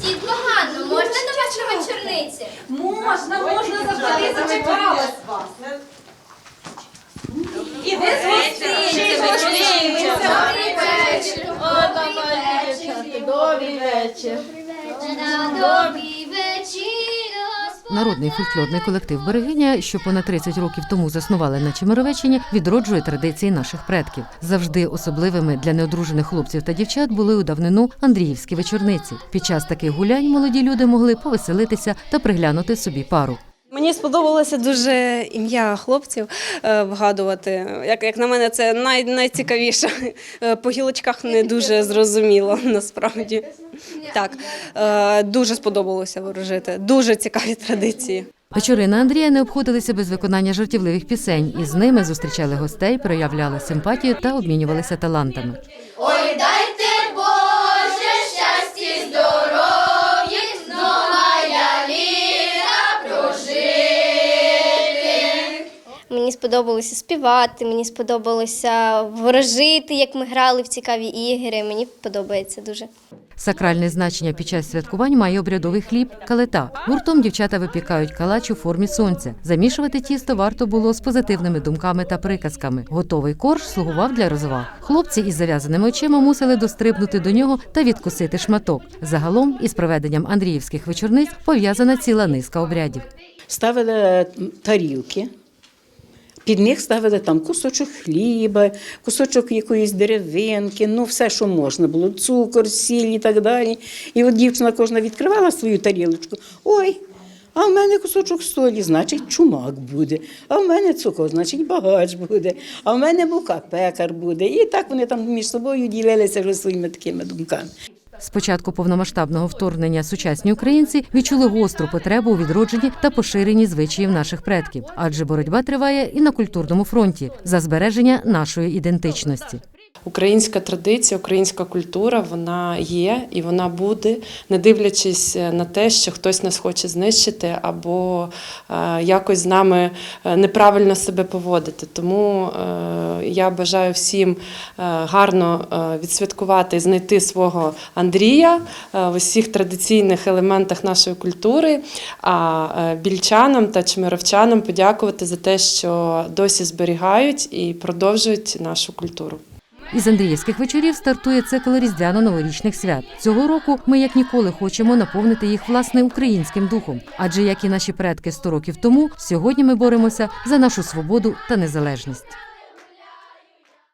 Дід Лаганно, можна до на вечорниці? Можна, можна завжди зачекалась вас. Іди вечір, Добрий вечір. Добрий вечір. Добрий вечір. Народний фольклорний колектив Берегиня, що понад 30 років тому заснували на Чемеровеччині, відроджує традиції наших предків. Завжди особливими для неодружених хлопців та дівчат були у давнину Андріївські вечорниці. Під час таких гулянь молоді люди могли повеселитися та приглянути собі пару. Мені сподобалося дуже ім'я хлопців е, вгадувати. Як, як на мене, це най, найцікавіше. Е, По гілочках не дуже зрозуміло насправді. Так, е, дуже сподобалося ворожити. Дуже цікаві традиції. Вечори на Андрія не обходилися без виконання жартівливих пісень, і з ними зустрічали гостей, проявляли симпатію та обмінювалися талантами. Ой, дайте Мені сподобалося співати, мені сподобалося ворожити, як ми грали в цікаві ігри. Мені подобається дуже. Сакральне значення під час святкувань має обрядовий хліб калета. Гуртом дівчата випікають калач у формі сонця. Замішувати тісто варто було з позитивними думками та приказками. Готовий корж слугував для розваг. Хлопці із зав'язаними очима мусили дострибнути до нього та відкусити шматок. Загалом із проведенням Андріївських вечорниць пов'язана ціла низка обрядів. ставили тарілки. Під них ставили там кусочок хліба, кусочок якоїсь деревинки, ну все, що можна було, цукор, сіль і так далі. І от дівчина кожна відкривала свою тарілочку. Ой, а в мене кусочок солі, значить, чумак буде. А в мене цукор, значить, багач буде. А в мене бука пекар буде. І так вони там між собою ділилися вже своїми такими думками. З початку повномасштабного вторгнення сучасні українці відчули гостру потребу у відродженні та поширенні звичаїв наших предків, адже боротьба триває і на культурному фронті за збереження нашої ідентичності. Українська традиція, українська культура вона є і вона буде, не дивлячись на те, що хтось нас хоче знищити або е, якось з нами е, неправильно себе поводити. Тому е, я бажаю всім е, гарно е, відсвяткувати і знайти свого Андрія е, в усіх традиційних елементах нашої культури. А е, більчанам та чмеровчанам подякувати за те, що досі зберігають і продовжують нашу культуру. Із Андріївських вечорів стартує цикл різдвяно-новорічних свят. Цього року ми як ніколи хочемо наповнити їх власне українським духом. Адже як і наші предки 100 років тому, сьогодні ми боремося за нашу свободу та незалежність.